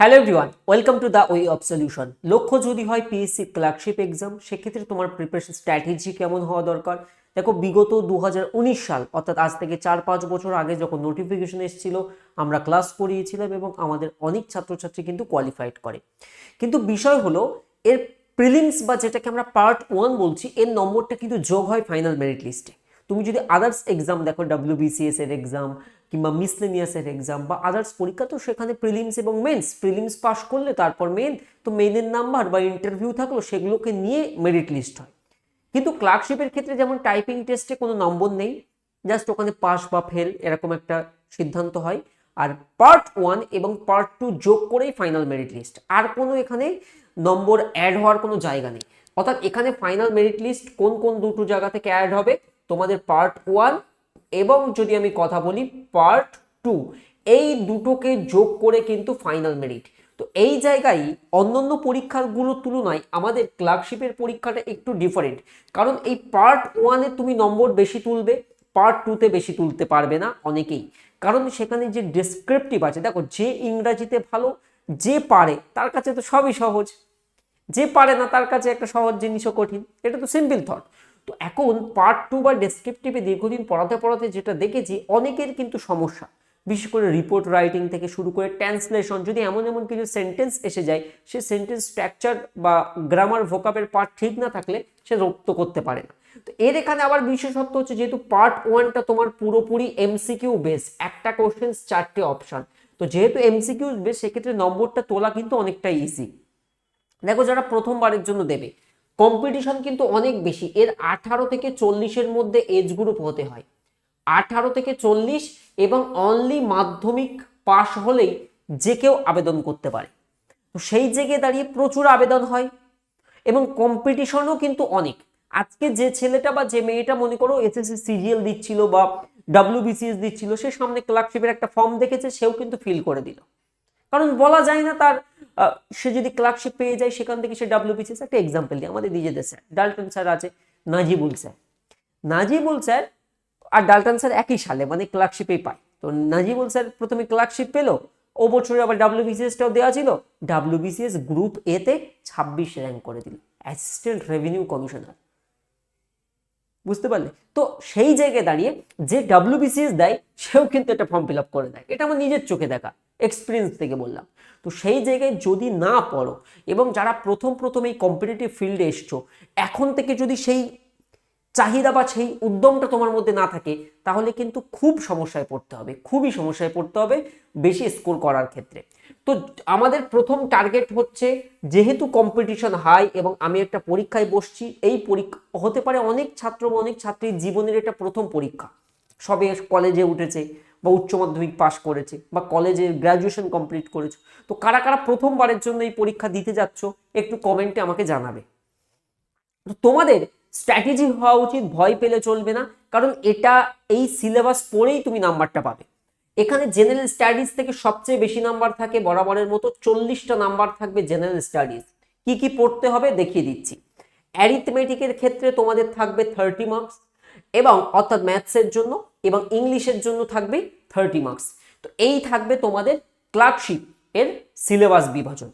Hello everyone welcome to the way of solution লক্ষ্য যদি হয় পিএসসি ক্লার্কশিপ এক্সাম সেক্ষেত্রে তোমার প্রিপারেশন স্ট্র্যাটেজি কেমন হওয়া দরকার? দেখো, বিগত দু হাজার উনিশ সাল, অর্থাৎ আজ থেকে চার পাঁচ বছর আগে যখন নোটিফিকেশন এসেছিল, আমরা ক্লাস করিয়েছিলাম এবং আমাদের অনেক ছাত্রছাত্রী কিন্তু কোয়ালিফাইড করে। কিন্তু বিষয় হলো, এর প্রিলিমস বা যেটাকে আমরা পার্ট ওয়ান বলছি, এর নম্বরটা কিন্তু যোগ হয় ফাইনাল মেরিট লিস্টে তুমি যদি আদার্স এক্সাম দেখো ডাব্লিউবিসিএস এর এক্সাম কিংবা মিসলেনিয়াসের এক্সাম বা আদার্স পরীক্ষা, তো সেখানে প্রিলিমস এবং মেন্স প্রিলিমস পাস করলে তারপর মেন তো মেনের নাম্বার বা ইন্টারভিউ থাকল, সেগুলোকে নিয়ে মেরিট লিস্ট হয়। কিন্তু ক্লার্কশিপের ক্ষেত্রে যেমন টাইপিং টেস্টে কোনো নম্বর নেই জাস্ট ওখানে পাস বা ফেল এরকম একটা সিদ্ধান্ত হয়। আর পার্ট ওয়ান এবং পার্ট টু যোগ করেই ফাইনাল মেরিট লিস্ট আর কোনো এখানে নম্বর অ্যাড হওয়ার কোনো জায়গা নেই। অর্থাৎ এখানে ফাইনাল মেরিট লিস্ট কোন কোন দুটো জায়গা থেকে অ্যাড হবে, তোমাদের পার্ট ওয়ান এবং যদি আমি কথা বলি পার্ট টু এই দুটোকে যোগ করে কিন্তু ফাইনাল মেরিট তো এই জায়গায় অন্যান্য পরীক্ষাগুলোর তুলনায় আমাদের ক্লার্কশিপের পরীক্ষাটা একটু ডিফারেন্ট কারণ এই পার্ট ওয়ানে তুমি নম্বর বেশি তুলবে পার্ট টুতে বেশি তুলতে পারবে না অনেকেই। কারণ সেখানে যে ডেসক্রিপটিভ আছে, দেখো যে ইংরাজিতে ভালো, যে পারে, তার কাছে তো সবই সহজ। যে পারে না, তার কাছে একটা সহজ জিনিসও কঠিন। এটা তো সিম্পল থট তো এখন পার্ট টু বা ডেসক্রিপটিভে দীর্ঘদিন পড়াতে পড়াতে যেটা দেখেছি, অনেকের কিন্তু সমস্যা। বিশেষ করে রিপোর্ট রাইটিং থেকে শুরু করে ট্রান্সলেশন যদি এমন এমন কিছু সেন্টেন্স এসে যায়, সে সেন্টেন্স স্ট্রাকচার বা গ্রামার ভোকাবের পার্ট ঠিক না থাকলে সে রপ্ত করতে পারে না। তো এর এখানে আবার বিশেষত্ব হচ্ছে যেহেতু পার্ট ওয়ানটা তোমার পুরোপুরি এমসিকিউ বেস একটা কোশ্চেন চারটে অপশন তো যেহেতু এমসিকিউ বেস সেক্ষেত্রে নম্বরটা তোলা কিন্তু অনেকটাই ইজি দেখো যারা প্রথমবারের জন্য দেবে কম্পিটিশন কিন্তু অনেক বেশি। এর আঠারো থেকে চল্লিশের মধ্যে এজ গ্রুপ হতে হয়। আঠারো থেকে চল্লিশ এবং অনলি মাধ্যমিক পাশ হলেই যে কেউ আবেদন করতে পারে। তো সেই জায়গায় দাঁড়িয়ে প্রচুর আবেদন হয় এবং কম্পিটিশনও কিন্তু অনেক। আজকে যে ছেলেটা বা যে মেয়েটা মনে করো এসএসসি সিরিয়াল দিচ্ছিল বা ডাব্লিউবিসিএস দিচ্ছিল, সে সামনে ক্লার্কশিপের একটা ফর্ম দেখেছে, সেও কিন্তু ফিল করে দিল। কারণ বলা যায় না তার সে যদি ক্লার্কশিপ পেয়ে যায়, সেখান থেকে সে ডাব্লিউবিসিএস একটা এক্সাম্পল দিই আমাদের নিজেদের স্যার ডালটন স্যার আছে, নাজিবুল স্যার নাজিবুল স্যার আর ডালটন স্যার একই সালে মানে ক্লার্কশিপেই পায়। তো নাজিবুল স্যার প্রথমে ক্লার্কশিপ পেল, ও বছরে আবার ডাব্লিউবিসিএসটাও দেওয়া ছিল। ডাব্লিউবিসিএস গ্রুপ এতে ছাব্বিশ র্যাঙ্ক করে দিল। অ্যাসিস্ট্যান্ট রেভিনিউ কমিশনার বুঝতে পারলে? তো সেই জায়গায় দাঁড়িয়ে যে ডাব্লিউবিসিএস দেয়, সেও কিন্তু একটা ফর্ম ফিল আপ করে দেয়। এটা আমার নিজের চোখে দেখা। এক্সপিরিয়েন্স থেকে বললাম। তো সেই জায়গায় যদি না পড়ো এবং যারা প্রথম প্রথম এই কম্পিটিটিভ ফিল্ডে এসছো, এখন থেকে যদি সেই চাহিদা বা সেই উদ্যমটা তোমার মধ্যে না থাকে, তাহলে কিন্তু খুব সমস্যায় পড়তে হবে, খুবই সমস্যায় পড়তে হবে বেশি স্কোর করার ক্ষেত্রে। তো আমাদের প্রথম টার্গেট হচ্ছে যেহেতু কম্পিটিশন হাই এবং আমি একটা পরীক্ষায় বসছি, এই পরীক্ষা হতে পারে অনেক ছাত্র বা অনেক ছাত্রীর জীবনের এটা প্রথম পরীক্ষা। সবে কলেজে উঠেছে বা উচ্চ মাধ্যমিক পাশ করেছে বা কলেজে গ্র্যাজুয়েশন কমপ্লিট করেছ। তো কারা কারা প্রথমবারের জন্য এই পরীক্ষা দিতে যাচ্ছ, একটু কমেন্টে আমাকে জানাবে। তো তোমাদের স্ট্র্যাটেজি হওয়া উচিত, ভয় পেলে চলবে না, কারণ এটা এই সিলেবাস পড়েই তুমি নাম্বারটা পাবে। এখানে জেনারেল স্টাডিজ থেকে সবচেয়ে বেশি নাম্বার থাকে বরাবরের মতো, চল্লিশটা নাম্বার থাকবে জেনারেল স্টাডিজ কি কি পড়তে হবে দেখিয়ে দিচ্ছি। অ্যারিথমেটিকের ক্ষেত্রে তোমাদের থাকবে থার্টি মার্কস এবং অর্থাৎ ম্যাথসের জন্য এবং ইংলিশের জন্য থাকবে থার্টি মার্কস। তো এই থাকবে তোমাদের ক্লার্কশিপ এর সিলেবাস বিভাজন।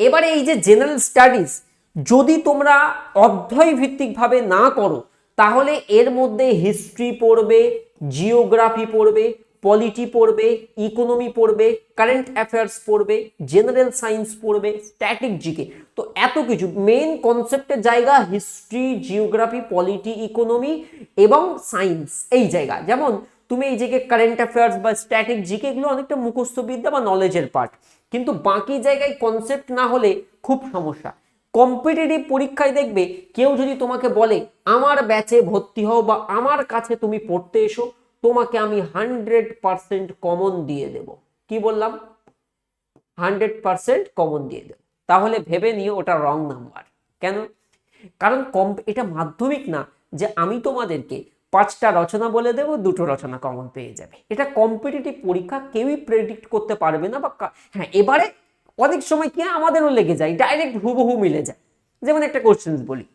এবারে এই যে জেনারেল স্টাডিজ, যদি তোমরা অধ্যয় ভিত্তিকভাবে না করো, তাহলে এর মধ্যে হিস্ট্রি পড়বে, জিওগ্রাফি পড়বে, পলিটি পড়বে, ইকোনমি পড়বে, কারেন্ট অ্যাফেয়ার্স পড়বে, জেনারেল সায়েন্স পড়বে, স্ট্যাটিক জিকে। তো এত কিছু। মেন কনসেপ্টের জায়গা হিস্ট্রি জিওগ্রাফি পলিটি ইকোনমি এবং সায়েন্স এই জায়গা। যেমন তুমি এই জায়গায় কারেন্ট অ্যাফেয়ার্স বা স্ট্যাটিক জিকে এগুলো অনেকটা মুখস্থ বিদ্যা বা নলেজের পার্ট কিন্তু বাকি জায়গায় কনসেপ্ট না হলে খুব সমস্যা। কম্পিটিটিভ পরীক্ষায় দেখবে কেউ যদি তোমাকে বলে, আমার ব্যাচে ভর্তি হও বা আমার কাছে তুমি পড়তে এসো, তোমাকে আমি হান্ড্রেড পার্সেন্ট কমন দিয়ে দেব। কি বললাম? হান্ড্রেড পার্সেন্ট কমন দিয়ে দেব। তাহলে ভেবে নিয়ে ওটা রং নাম্বার কেন? কারণ কম, এটা মাধ্যমিক না, যে আমি তোমাদেরকে পাঁচটা রচনা বলে দেব, দুটো রচনা কমন পেয়ে যাবে। এটা কম্পিটিটিভ পরীক্ষা, কেউই প্রেডিক্ট করতে পারবে না বা হ্যাঁ এবারে অনেক সময় কি আমাদেরও লেগে যায় ডাইরেক্ট হুবহু মিলে যায়। যেমন একটা কোশ্চেন বলি।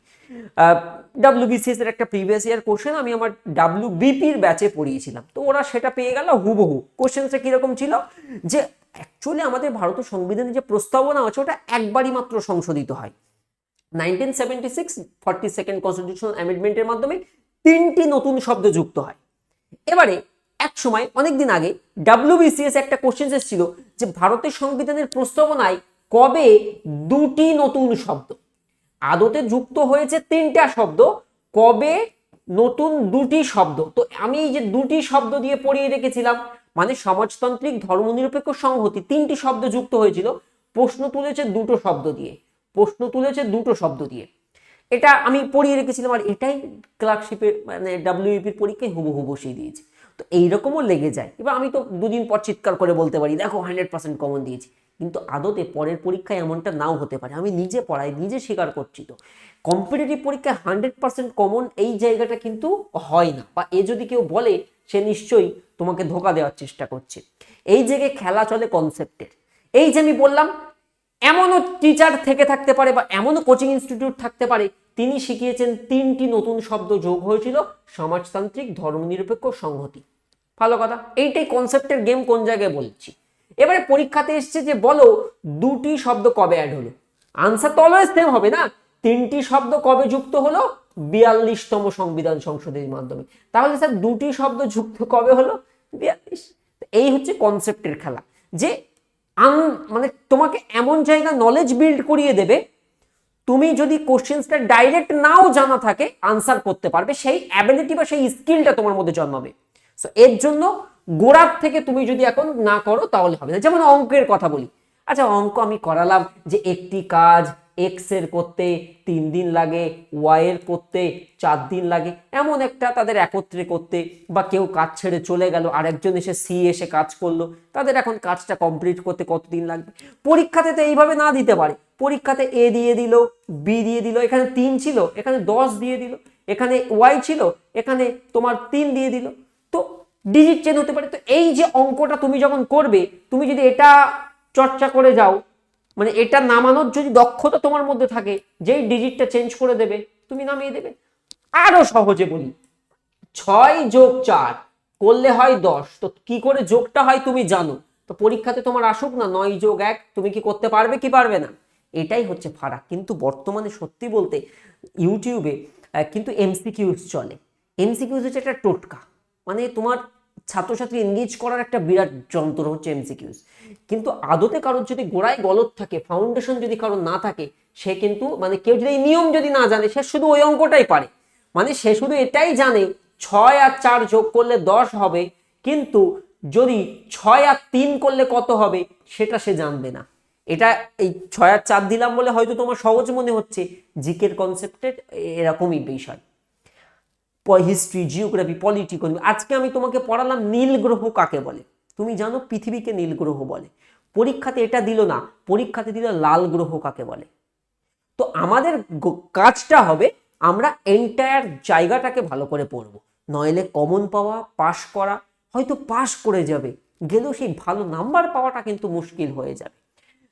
ডাব্লিউবিসিএস এর একটা প্রিভিয়াস ইয়ার কোশ্চেন আমি আমার ডাব্লিউ বিপির ব্যাচে পড়িয়েছিলাম। তো ওরা সেটা পেয়ে গেল হুবহু। কোশ্চেনটা কীরকম ছিল? যে অ্যাকচুয়ালি আমাদের ভারতীয় সংবিধানের যে প্রস্তাবনা আছে, ওটা একবারই মাত্র সংশোধিত হয়। Nineteen seventy six forty second constitutional অ্যামেন্ডমেন্টের মাধ্যমে তিনটি নতুন শব্দ যুক্ত হয়। এবারে এক সময় অনেকদিন আগে ডাব্লিউবিসিএস একটা কোশ্চেন এসেছিল যে ভারতের সংবিধানের প্রস্তাবনায় কবে দুটি নতুন শব্দ, আদতে যুক্ত হয়েছে তিনটা শব্দ, কবে নতুন দুটি শব্দ। তো আমি এই যে দুটি শব্দ দিয়ে পড়িয়ে রেখেছিলাম মানে সমাজতান্ত্রিক ধর্মনিরপেক্ষ সংহতি তিনটি শব্দ যুক্ত হয়েছিল। প্রশ্ন তুলেছে দুটো শব্দ দিয়ে। প্রশ্ন তুলেছে দুটো শব্দ দিয়ে। এটা আমি পড়িয়ে রেখেছিলাম আর এটাই ক্লার্কশিপের মানে ডাব্লিউপির পরীক্ষায় হুবহু বসিয়ে দিয়েছি। তো এইরকমও লেগে যায়। এবার আমি তো দুদিন পর চিৎকার করে বলতে পারি, দেখো হান্ড্রেড পার্সেন্ট কমন দিয়েছি। কিন্তু আদতে পরের পরীক্ষায় এমনটা নাও হতে পারে। আমি নিজে পড়াই, নিজে স্বীকার করছি তো। কম্পিটিটিভ পরীক্ষায় হান্ড্রেড পার্সেন্ট কমন এই জায়গাটা কিন্তু হয় না। বা এ যদি কেউ বলে সে নিশ্চয়ই তোমাকে ধোকা দেওয়ার চেষ্টা করছে। এই জায়গায় খেলা চলে কনসেপ্টের এই যে আমি বললাম, এমনও টিচার থেকে থাকতে পারে বা এমনও কোচিং ইনস্টিটিউট থাকতে পারে, তিনি শিখিয়েছেন তিনটি নতুন শব্দ যোগ হয়েছিল, সমাজতান্ত্রিক, ধর্মনিরপেক্ষ, সংহতি। ভালো কথা, এইটাই কনসেপ্টের গেম কোন জায়গায় বলছি। এবারে পরীক্ষাতে এসছে যে বলো, দুটি শব্দ কবে অ্যাড হলো? আনসার তো অলওয়েজ সেম হবে না? তিনটি শব্দ কবে যুক্ত হলো? বিয়াল্লিশতম সংবিধান সংশোধনের মাধ্যমে। তাহলে স্যার, দুটি শব্দ যুক্ত কবে হলো? বিয়াল্লিশ। এই হচ্ছে কনসেপ্টের খেলা। যে আন মানে তোমাকে এমন জায়গা নলেজ বিল্ড করিয়ে দেবে, তুমি যদি কোশ্চেন্সটা ডাইরেক্ট নাও জানা থাকে আনসার করতে পারবে, সেই অ্যাবিলিটি বা সেই স্কিলটা তোমার মধ্যে জন্মাবে। সো এর জন্য গোড়ার থেকে তুমি যদি এখন না করো, তাহলে হবে না। যেমন অঙ্কের কথা বলি। আচ্ছা অঙ্ক আমি করালাম যে একটি কাজ এক্সের করতে তিন দিন লাগে ওয়াই এর করতে চার দিন লাগে, এমন একটা তাদের একত্রে করতে বা কেউ কাজ ছেড়ে চলে গেল, আরেকজন এসে সি এসে কাজ করল, তাদের এখন কাজটা কমপ্লিট করতে কতদিন লাগবে? পরীক্ষাতে তো এইভাবে না দিতে পারে। পরীক্ষাতে এ দিয়ে দিল বি দিয়ে দিল, এখানে তিন ছিল, এখানে দশ দিয়ে দিল, এখানে ওয়াই ছিল, এখানে তোমার তিন দিয়ে দিল। তো ডিজিট চেঞ্জ হতে পারে। তো এই যে অঙ্কটা তুমি যখন করবে, তুমি যদি এটা চর্চা করে যাও মানে এটা নামানোর যদি দক্ষতা তোমার মধ্যে থাকে, যেই ডিজিটটা চেঞ্জ করে দেবে, তুমি নামিয়ে দেবে। আরও সহজে বলি, ছয় যোগ চার করলে হয় দশ। তো কি করে যোগটা হয় তুমি জানো? তো পরীক্ষাতে তোমার আসুক না, নয় যোগ এক, তুমি কি করতে পারবে কি পারবে না? এটাই হচ্ছে ফারাক। কিন্তু বর্তমানে সত্যি বলতে ইউটিউবে কিন্তু এমসিকিউজ চলে। এমসিকিউজ হচ্ছে একটা টোটকা। মানে তোমার ছাত্রছাত্রী এনগেজ করার একটা বিরাট যন্ত্র হচ্ছে এমসিকিউজ কিন্তু আদতে কারোর যদি গোড়ায় গলত থাকে ফাউন্ডেশন যদি কারোর না থাকে, সে কিন্তু মানে কেউ যদি এই নিয়ম যদি না জানে, সে শুধু ওই অঙ্কটাই পারে। মানে সে শুধু এটাই জানে, ছয় আর চার যোগ করলে দশ হবে, কিন্তু যদি ছয় আর তিন করলে কত হবে, সেটা সে জানবে না। এটা এই ছয় আর চার দিলাম বলে হয়তো তোমার সহজ মনে হচ্ছে, জিকের কনসেপ্টের এরকমই বিষয়। হিস্ট্রি জিওগ্রাফি পলিটি ইকোনমি আজকে আমি তোমাকে পড়ালাম নীল গ্রহ কাকে বলে? তুমি জানো পৃথিবীকে নীল গ্রহ বলে। পরীক্ষাতে এটা দিল না, পরীক্ষাতে দিল লাল গ্রহ কাকে বলে? তো আমাদের কাজটা হবে আমরা এন্টায়ার জায়গাটাকে ভালো করে পড়ব। নইলে কমন পাওয়া পাশ করা, হয়তো পাশ করে যাবে। গেলেও সেই ভালো নাম্বার পাওয়াটা কিন্তু মুশকিল হয়ে যাবে।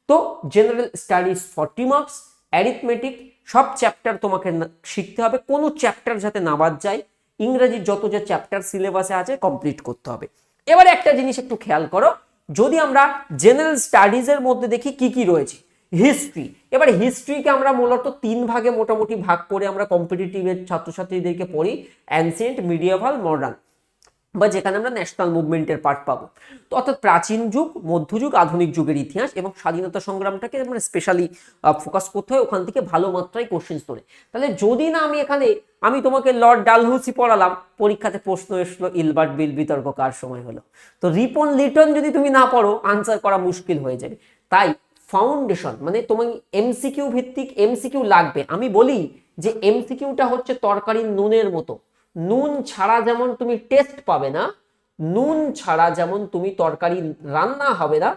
তো general studies forty marks arithmetic সব চ্যাপ্টার তোমাকে শিখতে হবে। কোনো চ্যাপ্টার যাতে না বাদ যায়, ইংরেজির যত যে চ্যাপ্টার সিলেবাসে আছে কমপ্লিট করতে হবে। এবারে একটা জিনিস একটু খেয়াল করো, যদি আমরা জেনারেল স্টাডিজের মধ্যে দেখি, কি কি রয়েছে? হিস্ট্রি এবার হিস্ট্রিকে আমরা মূলত তিন ভাগে মোটামুটি ভাগ করে আমরা কম্পিটিটিভের ছাত্রছাত্রীদেরকে পড়ি অ্যানসিয়েন্ট মিডিয়াভাল মডার্ন বা যেখানে আমরা ন্যাশনাল মুভমেন্টের পার্ট পাবো। তো অর্থাৎ প্রাচীন যুগ মধ্যযুগ আধুনিক যুগের ইতিহাস এবং স্বাধীনতা সংগ্রামটাকে মানে স্পেশালি ফোকাস করতে হয়, ওখান থেকে ভালো মাত্রায় কোশ্চেন তোলে। তাহলে যদি না আমি এখানে, আমি তোমাকে লর্ড ডালহৌসি পড়ালাম, পরীক্ষাতে প্রশ্ন এসলো, ইলবার্ট বিল বিতর্ক কার সময় হলো? তো রিপন লিটন যদি তুমি না পড়ো আনসার করা মুশকিল হয়ে যাবে। তাই ফাউন্ডেশন মানে তোমার এমসিকিউ ভিত্তিক এমসিকিউ লাগবে। আমি বলি যে এমসিকিউটা হচ্ছে তরকারির নুনের মতো। নুন ছাড়া যেমন তুমি টেস্ট পাবে না, নুন ছাড়া যেমন তুমি তরকারি রান্না হবে না,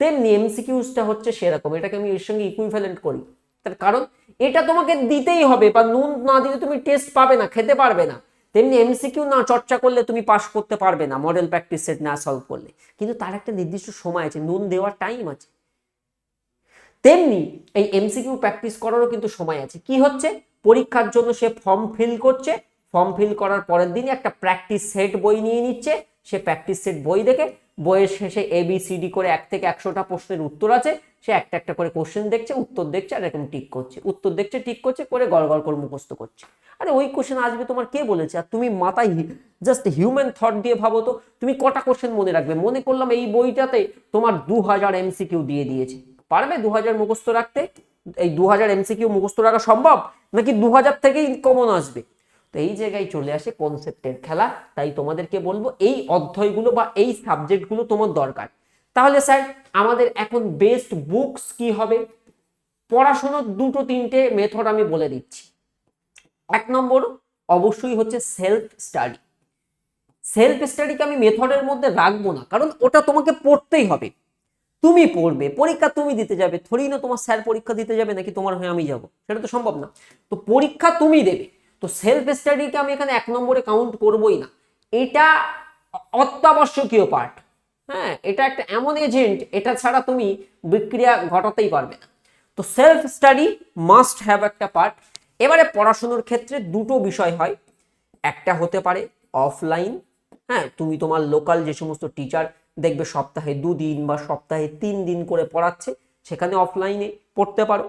তেমনি এমসিকিউসটা হচ্ছে সেরকম। এটাকে আমি এর সঙ্গে ইকুইভ্যালেন্ট করি। তার কারণ এটা তোমাকে দিতেই হবে, বা নুন না দিলে তুমি টেস্ট পাবে না, খেতে পারবে না। তেমনি এমসিকিউ না চর্চা করলে তুমি পাস করতে পারবে না মডেল প্র্যাকটিস সেট না সলভ করলে। কিন্তু তার একটা নির্দিষ্ট সময় আছে, নুন দেওয়ার টাইম আছে। তেমনি এই এমসিকিউ প্র্যাকটিস করারও কিন্তু সময় আছে। কি হচ্ছে? পরীক্ষার জন্য সে ফর্ম ফিল করছে ফর্ম ফিল করার পরের দিনই একটা প্র্যাকটিস সেট বই নিয়ে নিচ্ছে। সে প্র্যাকটিস সেট বই দেখে, বইয়ের শেষে এ বি সি ডি করে এক থেকে একশোটা প্রশ্নের উত্তর আছে। সে একটা একটা করে কোশ্চেন দেখছে, উত্তর দেখছে আর এরকম টিক করছে। উত্তর দেখছে টিক করছে, করে গড় গড় করে মুখস্থ করছে। আরে ওই কোশ্চেন আসবে তোমার কে বলেছে? আর তুমি মাথায় জাস্ট হিউম্যান থট দিয়ে ভাবো তো, তুমি কটা কোশ্চেন মনে রাখবে? মনে করলাম এই বইটাতে তোমার দু হাজার এমসিকিউ দিয়ে দিয়েছে। পারবে দু হাজার মুখস্থ রাখতে? এই দু হাজার এমসিকিউ মুখস্থ রাখা সম্ভব? নাকি দু হাজার থেকেই কমন আসবে? তো এই জায়গায় চলে আসে কনসেপ্টের খেলা। তাই তোমাদেরকে বলব, এই অধ্যায়গুলো বা এই সাবজেক্টগুলো তোমার দরকার। তাহলে স্যার, আমাদের এখন বেস্ট বুকস কি হবে? পড়াশোনার দুটো তিনটে মেথড আমি বলে দিচ্ছি। এক নম্বর অবশ্যই হচ্ছে সেলফ স্টাডি সেলফ স্টাডিকে আমি মেথডের মধ্যে রাখব না, কারণ ওটা তোমাকে পড়তেই হবে। তুমি পড়বে, পরীক্ষা তুমি দিতে যাবে। থরি না তোমার স্যার পরীক্ষা দিতে যাবে, নাকি তোমার হয়ে আমি যাব? সেটা তো সম্ভব না। তো পরীক্ষা তুমি দেবে। তো সেলফ স্টাডিকে আমি এখানে এক নম্বরে কাউন্ট করবোই না। এটা অত্যাবশ্যকীয় পার্ট হ্যাঁ এটা একটা এমন এজেন্ট এটা ছাড়া তুমি বিক্রিয়া ঘটাতেই পারবে না। তো সেলফ স্টাডি মাস্ট হ্যাভ একটা পার্ট এবারে পড়াশুনোর ক্ষেত্রে দুটো বিষয় হয়। একটা হতে পারে অফলাইন হ্যাঁ তুমি তোমার লোকাল যে সমস্ত টিচার দেখবে সপ্তাহে দুদিন বা সপ্তাহে তিন দিন করে পড়াচ্ছে, সেখানে অফলাইনে পড়তে পারো।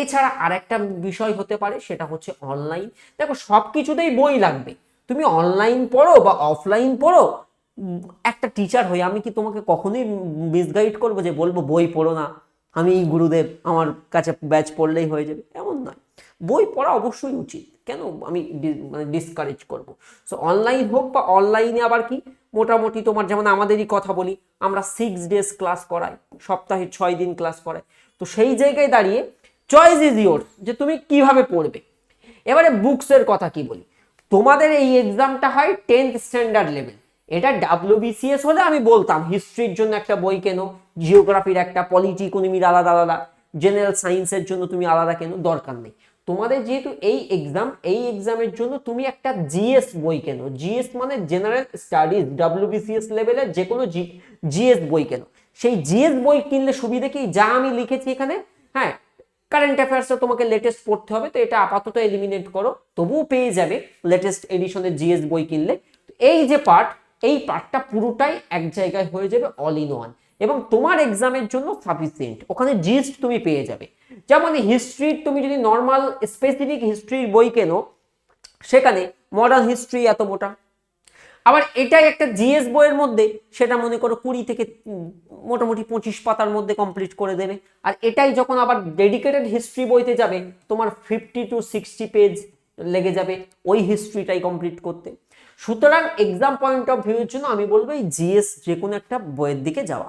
এছাড়া আরেকটা বিষয় হতে পারে, সেটা হচ্ছে অনলাইন দেখো সব কিছুতেই বই লাগবে। তুমি অনলাইন পড়ো বা অফলাইন পড়ো একটা টিচার হয়ে আমি কি তোমাকে কখনোই মিসগাইড করব যে বলব বই পড়ো না? আমি গুরুদেব, আমার কাছে ব্যাচ পড়লেই হয়ে যাবে। এমন নয়। বই পড়া অবশ্যই উচিত। কেন আমি মানে ডিসকারেজ করব? সো অনলাইন হোক বা অনলাইনে আবার কি? মোটামুটি তোমার যেমন আমাদেরই কথা বলি, আমরা সিক্স ডেজ ক্লাস করাই, সপ্তাহে ছয় দিন ক্লাস করাই। তো সেই জায়গায় দাঁড়িয়ে চয়েস ইজ ইয়োর যে তুমি কীভাবে পড়বে। এবারে বুকসের কথা কি বলি? তোমাদের এই এক্সামটা হয় টেন্থ স্ট্যান্ডার্ড লেভেল এটা ডাব্লিউবিসিএস হলে আমি বলতাম হিস্ট্রির জন্য একটা বই কেনো জিওগ্রাফির একটা পলিটি ইকোনমির আলাদা আলাদা জেনারেল সায়েন্সের জন্য তুমি আলাদা কেন, দরকার নেই। তোমাদের যেহেতু এই এক্সাম এই এক্সামের জন্য তুমি একটা জিএস বই কেনো। জিএস মানে জেনারেল স্টাডিজ ডাব্লিউবিসিএস লেভেলের যে কোনো জিএস বই কেনো। সেই জিএস বই কিনলে সুবিধা কি? যা আমি লিখেছি এখানে হ্যাঁ কারেন্ট অ্যাফেয়ার্সটা তোমাকে লেটেস্ট পড়তে হবে, তো এটা আপাতত এলিমিনেট করো। তবুও পেয়ে যাবে লেটেস্ট এডিশনের জিএস বই কিনলে। এই যে পার্ট এই পার্টটা পুরোটাই এক জায়গায় হয়ে যাবে অল ইন ওয়ান এবং তোমার এক্সামের জন্য সাফিসিয়েন্ট ওখানে জিস্ট তুমি পেয়ে যাবে। যেমন হিস্ট্রির তুমি যদি নর্মাল স্পেসিফিক হিস্ট্রির বই কেনো, সেখানে মডার্ন হিস্ট্রি এত মোটা। আবার এটাই একটা জিএস বইয়ের মধ্যে, সেটা মনে করো কুড়ি থেকে মোটামুটি পঁচিশ পাতার মধ্যে কমপ্লিট করে দেবে। আর এটাই যখন আবার ডেডিকেটেড হিস্ট্রি বইতে যাবে, তোমার ফিফটি টু সিক্সটি পেজ লেগে যাবে ওই হিস্ট্রিটাই কমপ্লিট করতে। সুতরাং এক্সাম পয়েন্ট অফ ভিউর জন্য আমি বলব এই জিএস যে কোনো একটা বইয়ের দিকে যাওয়া।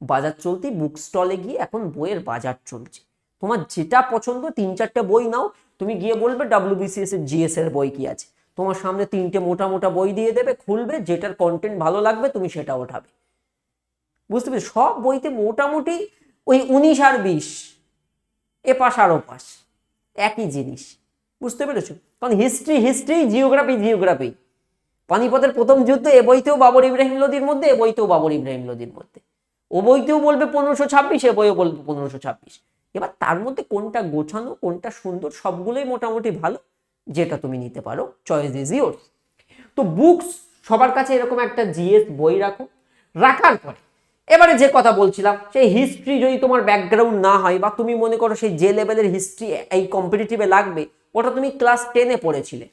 বাজার চলতি বুক স্টলে গিয়ে এখন বইয়ের বাজার চলছে। তোমার যেটা পছন্দ তিন চারটে বই নাও, তুমি গিয়ে বলবে ডাব্লিউবিসিএস এর জিএস এর বই কি আছে। তোমার সামনে তিনটে মোটা মোটা বই দিয়ে দেবে, খুলবে, যেটার কন্টেন্ট ভালো লাগবে তুমি সেটা ওঠাবে। বুঝতে পেরেছ? সব বইতে মোটামুটি ওই উনিশ আর বিশ এ পাশ আর ওপাশ, একই জিনিস। বুঝতে পেরেছ? কারণ হিস্ট্রি হিস্ট্রি জিওগ্রাফি জিওগ্রাফি পানিপথের প্রথম যুদ্ধ, এ বইতেও বাবর ইব্রাহিম লোদির মধ্যে, এ বইতেও বাবর ইব্রাহিম লোদির মধ্যে। ও বইতেও বলবে পনেরোশো ছাব্বিশ, এ বইও বলবে পনেরোশো ছাব্বিশ। এবার তার মধ্যে কোনটা গোছানো, কোনটা সুন্দর, সবগুলোই মোটামুটি ভালো। যেটা তুমি নিতে পারো চয়েস ইজ ইয়োর্স তো বুকস সবার কাছে এরকম একটা জিএস বই রাখো, রাখার পরে, এবারে যে কথা বলছিলাম, সেই হিস্ট্রি যদি তোমার ব্যাকগ্রাউন্ড না হয়, বা তুমি মনে করো সেই যে লেভেলের হিস্ট্রি এই কম্পিটিটিভে লাগবে, ওটা তুমি ক্লাস টেনে পড়েছিলে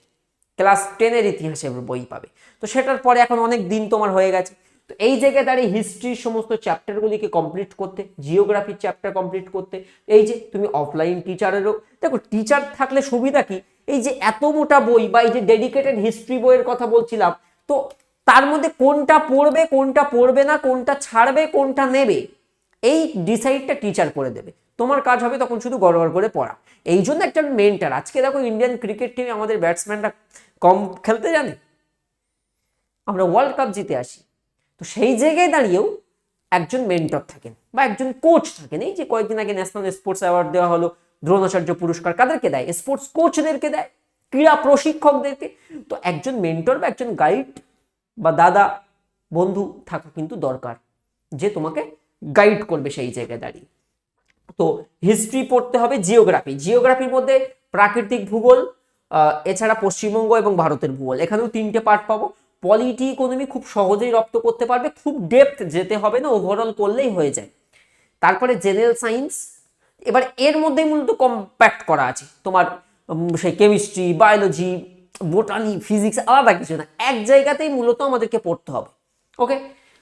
ক্লাস টেনের ইতিহাসের বই পাবে। তো সেটার পরে এখন অনেক দিন তোমার হয়ে গেছে। তো এই জায়গায় দাঁড়িয়ে হিস্ট্রির সমস্ত চ্যাপ্টারগুলিকে কমপ্লিট করতে জিওগ্রাফির চ্যাপ্টার কমপ্লিট করতে, এই যে তুমি অফলাইন টিচারেরও দেখো টিচার থাকলে সুবিধা কি? এই যে এত মোটা বই বা এই যে ডেডিকেটেড হিস্ট্রি বইয়ের কথা বলছিলাম, তো তার মধ্যে কোনটা পড়বে কোনটা পড়বে না, কোনটা ছাড়বে, কোনটা নেবে, এই ডিসাইডটা টিচার করে দেবে। তোমার কাজ হবে তখন শুধু গড়বড় করে পড়া। এই জন্য একটা মেন্টার আজকে দেখো ইন্ডিয়ান ক্রিকেট টিমে আমাদের ব্যাটসম্যানরা কম খেলতে জানে? আমরা ওয়ার্ল্ড কাপ জিতে আসি। তো সেই জায়গায় দাঁড়িয়েও একজন মেন্টর থাকেন বা একজন কোচ থাকেন। এই যে কয়েকদিন আগে ন্যাশনাল স্পোর্টস অ্যাওয়ার্ড দেওয়া হলো দ্রোণাচার্য পুরস্কার কাদেরকে দেয়? স্পোর্টস কোচদেরকে দেয় ক্রীড়া প্রশিক্ষকদেরকে। তো একজন মেন্টর বা একজন গাইড বা দাদা বন্ধু থাকা কিন্তু দরকার যে তোমাকে গাইড করবে সেই জায়গায় দাঁড়িয়ে। তো হিস্ট্রি পড়তে হবে জিওগ্রাফি জিওগ্রাফির মধ্যে প্রাকৃতিক ভূগোল এছাড়া পশ্চিমবঙ্গ এবং ভারতের ভূগোল। এখানেও তিনটে পার্ট পাবো। পলিটি ইকোনমি খুব সহজেই রপ্ত করতে পারবে, খুব ডেপথ যেতে হবে না ওভারঅল করলেই হয়ে যায়। তারপরে জেনারেল সায়েন্স এবার এর মধ্যে মূলত কম্প্যাক্ট করা আছে। তোমার সেই কেমিস্ট্রি বায়োলজি বোটানি ফিজিক্স আলাদা কিছু না, এক জায়গাতেই মূলত আমাদেরকে পড়তে হবে। ওকে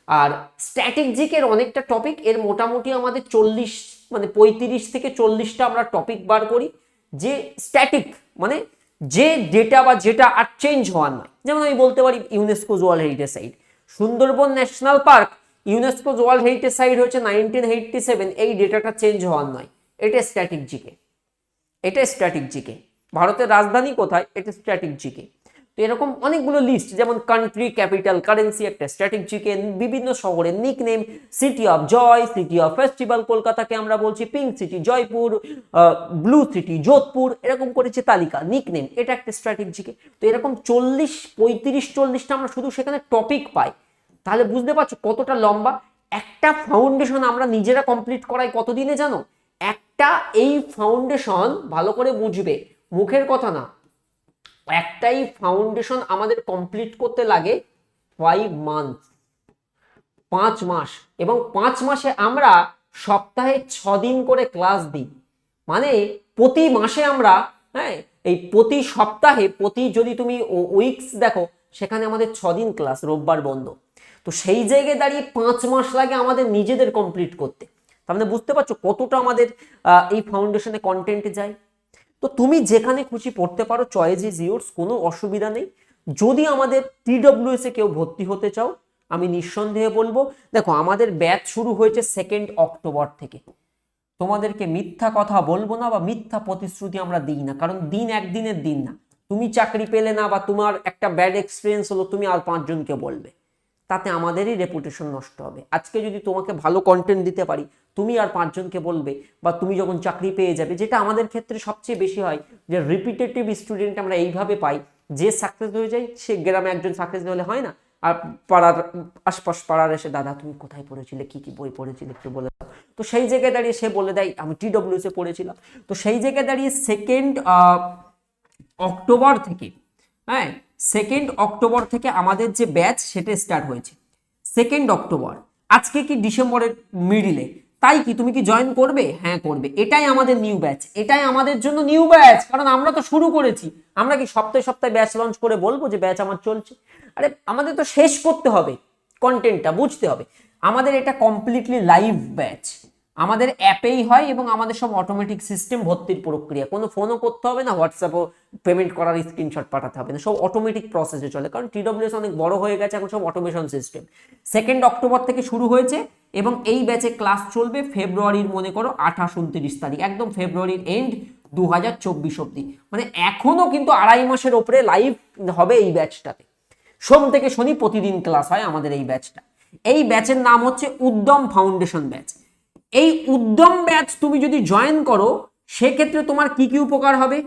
আর স্ট্যাটিক জিকের অনেকটা টপিক এর মোটামুটি আমাদের চল্লিশ মানে পঁয়ত্রিশ থেকে চল্লিশটা আমরা টপিক বার করি, যে স্ট্যাটিক মানে যে ডেটা বা যেটা আর চেঞ্জ হওয়ার নয়। যেমন আমি বলতে পারি UNESCO world heritage site Sundarban national park UNESCO world heritage site হচ্ছে নাইনটিন এইটটি সেভেন এই ডেটাটা চেঞ্জ হওয়ার নয়। এটা স্ট্র্যাটেজিকে জিকে এটা স্ট্র্যাটেজিকে জিকে ভারতের রাজধানী কোথায়? এটা স্ট্র্যাটেজিকে জিকে তো এরকম অনেকগুলো লিস্ট যেমন কান্ট্রি ক্যাপিটাল কারেন্সি একটা স্ট্যাটিক জিকে বিভিন্ন শহরের nickname city of joy city of festival কলকাতাকে আমরা বলছি pink city Jaipur blue city Jodhpur, এরকম করেছে তালিকা নিক নেম এটা একটা স্ট্র্যাটিক জিকে তো এরকম চল্লিশ, পঁয়ত্রিশ, চল্লিশটা আমরা শুধু সেখানে টপিক পাই। তাহলে বুঝতে পারছ কতটা লম্বা? একটা ফাউন্ডেশন আমরা নিজেরা কমপ্লিট করাই কতদিনে জানো? একটা এই ফাউন্ডেশন ভালো করে বুঝবে। মুখের কথা না একটাই ফাউন্ডেশন আমাদের কমপ্লিট করতে লাগে ফাইভ মান্থ পাঁচ মাস। এবং পাঁচ মাসে আমরা সপ্তাহে ছ দিন করে ক্লাস দিই। মানে প্রতি মাসে আমরা হ্যাঁ এই প্রতি সপ্তাহে, প্রতি যদি তুমি উইকস দেখো, সেখানে আমাদের ছ দিন ক্লাস রোববার বন্ধ। তো সেই জায়গায় দাঁড়িয়ে পাঁচ মাস লাগে আমাদের নিজেদের কমপ্লিট করতে। তার মানে বুঝতে পারছ কতটা আমাদের এই ফাউন্ডেশনে কন্টেন্ট যায়? তো তুমি যেখানে খুশি পড়তে পারো চয়েস ইজ ইয়োর্স কোনো অসুবিধা নেই। যদি আমাদের টিডব্লিউএস কেউ ভর্তি হতে চাও, আমি নিঃসন্দেহে বলব, দেখো, আমাদের ব্যাচ শুরু হয়েছে সেকেন্ড অক্টোবর থেকে। তোমাদেরকে মিথ্যা কথা বলব না বা মিথ্যা প্রতিশ্রুতি আমরা দিই না, কারণ দিন একদিনের দিন না। তুমি চাকরি পেলে না বা তোমার একটা ব্যাড এক্সপিরিয়েন্স হলো, তুমি আর পাঁচজনকে বলবে। তাতে আমাদেরই রেপুটেশন নষ্ট হবে। আজকে যদি তোমাকে ভালো কন্টেন্ট দিতে পারি, তুমি আর পাঁচজনকে বলবে বা তুমি যখন চাকরি পেয়ে যাবে, যেটা আমাদের ক্ষেত্রে সবচেয়ে বেশি হয় যে রিপিটেটিভ স্টুডেন্ট আমরা এইভাবে পাই, যে সাকসেস হয়ে যায়, সে গ্রামে একজন সাকসেস হলে হয় না। আর পাড়ার আশপাশ পাড়ার এসে, দাদা, তুমি কোথায় পড়েছিলে? কি কি বই পড়েছিলে? একটু বলে দাও। তো সেই জায়গায় দাঁড়িয়ে সে বলে দেয়, আমি টিডব্লিউসে পড়েছিলাম। তো সেই জায়গায় দাঁড়িয়ে সেকেন্ড অক্টোবর থেকে হ্যাঁ সেকেন্ড অক্টোবর থেকে আমাদের যে ব্যাচ সেটা স্টার্ট হয়েছে। সেকেন্ড অক্টোবর আজকে কি ডিসেম্বরের মিডিলে তাই কি তুমি কি জয়েন করবে? হ্যাঁ করবে। এটাই আমাদের নিউ ব্যাচ এটাই আমাদের জন্য নিউ ব্যাচ কারণ আমরা তো শুরু করেছি। আমরা কি সপ্তাহে সপ্তাহে ব্যাচ লঞ্চ করে বলব যে ব্যাচ আমার চলছে? আরে, আমাদের তো শেষ করতে হবে। কন্টেন্টটা বুঝতে হবে। আমাদের এটা কমপ্লিটলি লাইভ ব্যাচ আমাদের অ্যাপেই হয় এবং আমাদের সব অটোমেটিক সিস্টেম ভর্তির প্রক্রিয়া। কোনো ফোনও করতে হবে না হোয়াটসঅ্যাপও পেমেন্ট করার স্ক্রিনশট পাঠাতে হবে না, সব অটোমেটিক প্রসেসে চলে। কারণ টিডব্লিউএস অনেক বড় হয়ে গেছে এখন সব অটোমেশন সিস্টেম সেকেন্ড অক্টোবর থেকে শুরু হয়েছে এবং এই ব্যাচে ক্লাস চলবে ফেব্রুয়ারির মনে করো, আঠাশ, উনত্রিশ তারিখ, একদম ফেব্রুয়ারির এন্ড দু হাজার চব্বিশ অব্দি মানে এখনও কিন্তু আড়াই মাসের ওপরে লাইভ হবে এই ব্যাচটাতে সোম থেকে শনি প্রতিদিন ক্লাস হয় আমাদের এই ব্যাচটা এই ব্যাচের নাম হচ্ছে উদ্যম ফাউন্ডেশন ব্যাচ এই উদ্যম ব্যাচ তুমি যদি জয়েন করো, সেক্ষেত্রে তোমার কি কি উপকার হবে?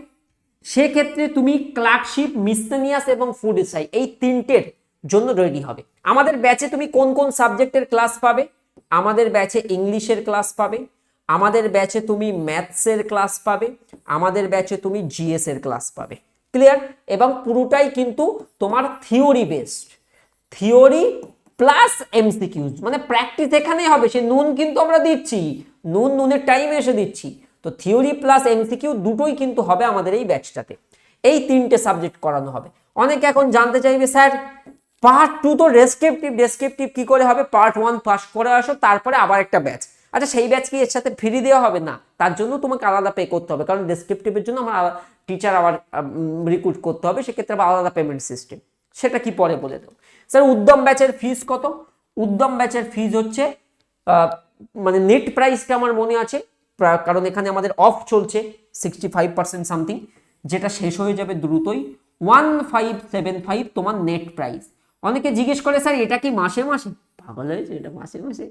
সেক্ষেত্রে তুমি ক্লার্কশিপ মিসলেনিয়াস এবং ফুড এসআই এই তিনটের জন্য রেডি হবে। আমাদের ব্যাচে তুমি কোন কোন সাবজেক্টের ক্লাস পাবে? আমাদের ব্যাচে ইংলিশের ক্লাস পাবে। আমাদের ব্যাচে তুমি ম্যাথসের ক্লাস পাবে। আমাদের ব্যাচে তুমি জিএস এর ক্লাস পাবে। ক্লিয়ার এবং পুরোটাই কিন্তু তোমার theory based theory plus MCQs মানে প্র্যাকটিস এখানেই হবে, সে নুন কিন্তু আমরা দিচ্ছি, নুন নুনের টাইমে এসে দিচ্ছি। তো থিওরি প্লাস এমসিকিউ দুটোই কিন্তু হবে আমাদের এই ব্যাচটাতে এই তিনটে সাবজেক্ট করানো হবে। অনেকে এখন জানতে চাইবে, স্যার পার্ট টু তো ডেসক্রিপটিভ ডেসক্রিপটিভ কি করে হবে? পার্ট ওয়ান পাস করে আসো, তারপরে আবার একটা ব্যাচ আচ্ছা সেই ব্যাচ কি এর সাথে ফ্রি দেওয়া হবে? না, তার জন্য তোমাকে আলাদা পে করতে হবে। কারণ ডেসক্রিপটিভের জন্য আমার টিচার আবার রিক্রুট করতে হবে, সেক্ষেত্রে আবার আলাদা পেমেন্ট সিস্টেম সেটা কি পরে বলে দেবো। স্যার, উদ্যম ব্যাচের ফিস কত? উদ্যম ব্যাচের ফিস হচ্ছে মানে নেট প্রাইসটা আমার মনে আছে কারণ এখানে আমাদের অফ চলছে সিক্সটি ফাইভ পার্সেন্ট সামথিং যেটা শেষ হয়ে যাবে দ্রুতই। ওয়ান ফাইভ সেভেন ফাইভ তোমার নেট প্রাইস অনেকে জিজ্ঞেস করে, স্যার, এটা কি মাসে মাসে? পাগল হয়েছে, এটা মাসে মাসে।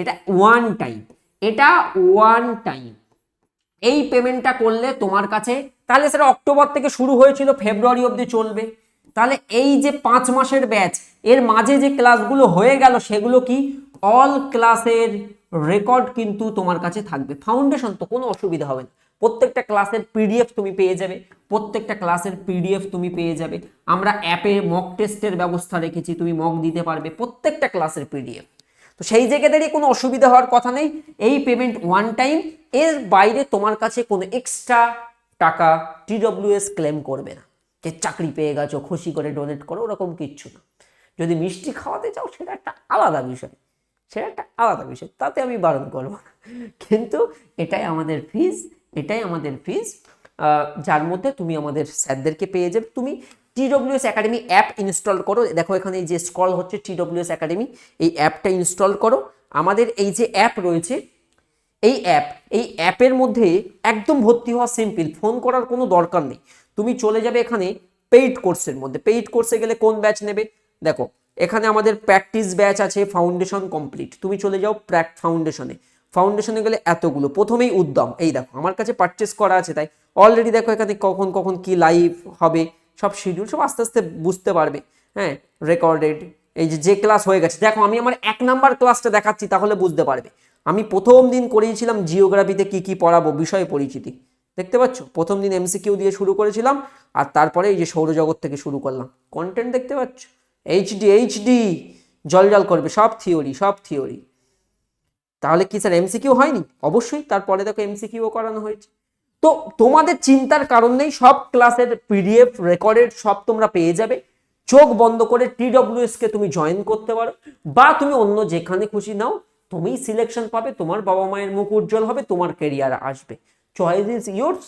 এটা ওয়ান টাইম এটা ওয়ান টাইম এই পেমেন্টটা করলে তোমার কাছে, তাহলে সেটা অক্টোবর থেকে শুরু হয়েছিল, ফেব্রুয়ারি অবধি চলবে। তাহলে এই যে পাঁচ মাসের ব্যাচ, এর মাঝে যে ক্লাসগুলো হয়ে গেল, সেগুলো কি অল ক্লাসের রেকর্ড কিন্তু তোমার কাছে থাকবে। ফাউন্ডেশন তো কোনো অসুবিধা হবে না। প্রত্যেকটা ক্লাসের পিডিএফ তুমি পেয়ে যাবে। প্রত্যেকটা ক্লাসের পিডিএফ তুমি পেয়ে যাবে। আমরা অ্যাপে মক টেস্টের ব্যবস্থা রেখেছি, তুমি মক দিতে পারবে প্রত্যেকটা ক্লাসের পিডিএফ তো সেই জায়গা দাঁড়িয়ে কোনো অসুবিধা হওয়ার কথা নেই। এই পেমেন্ট ওয়ান টাইম এর বাইরে তোমার কাছে কোনো এক্সট্রা টাকা টিডব্লিউএস ক্লেম করবে না। যে চাকরি পেয়ে গেছো, খুশি করে ডোনেট করো, ওরকম কিচ্ছু না। যদি মিষ্টি খাওয়াতে চাও, সেটা একটা আলাদা বিষয়। সেটা একটা আলাদা বিষয়, তাতে আমি বারণ করব কিন্তু এটাই আমাদের ফিজ এটাই আমাদের ফিজ যার মধ্যে তুমি আমাদের স্যারদেরকে পেয়ে যাবে। তুমি টিডব্লিউএস একাডেমি অ্যাপ ইনস্টল করো। দেখো, এখানে যে স্ক্রল হচ্ছে টিডব্লিউএস একাডেমি এই অ্যাপটা ইনস্টল করো। আমাদের এই যে অ্যাপ রয়েছে, এই অ্যাপ এই অ্যাপের মধ্যে একদম ভর্তি হওয়া সিম্পল ফোন করার কোনো দরকার নেই। তুমি চলে যাবে এখানে পেইড কোর্সের মধ্যে। পেইড কোর্সে গেলে কোন ব্যাচ নেবে? দেখো, এখানে আমাদের প্র্যাকটিস ব্যাচ আছে ফাউন্ডেশন কমপ্লিট তুমি চলে যাও প্র্যাক ফাউন্ডেশনে ফাউন্ডেশনে গেলে এতগুলো। প্রথমেই উদ্যম। এই দেখো, আমার কাছে পারচেস করা আছে, তাই অলরেডি দেখো এখানে কখন কখন কি লাইভ হবে, সব শিডিউল সব আস্তে আস্তে বুঝতে পারবে। হ্যাঁ রেকর্ডেড এই যে যে ক্লাস হয়ে গেছে। দেখো, আমি আমার এক নাম্বার ক্লাসটা দেখাচ্ছি, তাহলে বুঝতে পারবে। আমি প্রথম দিন করিয়েছিলাম জিওগ্রাফিতে কি কি পড়াবো, বিষয় পরিচিতি। দেখতে পাচ্ছ? প্রথম দিন এমসিকিউ দিয়ে শুরু করেছিলাম, আর তারপরে এই যে সৌরজগৎ থেকে শুরু করলাম। কন্টেন্ট দেখতে পাচ্ছ? এইচডি এইচডি জল জল করবে, সব থিওরি সব থিওরি তাহলে কি স্যার এমসিকিউ হয়নি? অবশ্যই, তারপরে দেখো এমসিকিউও করানো হয়েছে। তো তোমাদের চিন্তার কারণ নেই, সব ক্লাসের পিডিএফ রেকর্ডেড সব তোমরা পেয়ে যাবে। চোখ বন্ধ করে টিডব্লিউএস কে তুমি জয়েন করতে পারো, বা তুমি অন্য যেখানে খুশি নাও তুমি সিলেকশন পাবে, তোমার বাবা মায়ের মুখ উজ্জ্বল হবে, তোমার কেরিয়ার আসবে। চয়েস ইজ ইয়োর্স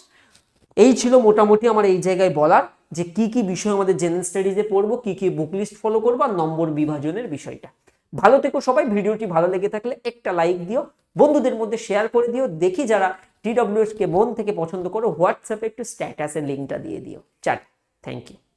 এই ছিল মোটামুটি আমার এই জায়গায় বলার যে কি কি বিষয় আমাদের জেনারেল স্টাডিজে পড়ব, কি কি বুক লিস্ট ফলো করব আর নম্বর বিভাজনের বিষয়টা। ভালো থেকো সবাই, ভিডিওটি ভালো লেগে থাকলে একটা লাইক দিও, বন্ধুদের মধ্যে শেয়ার করে দিও, দেখি যারা টিডব্লিউএসকে মন থেকে পছন্দ করো হোয়াটসঅ্যাপে একটু স্ট্যাটাসের লিঙ্কটা দিয়ে দিও। Chaat thank you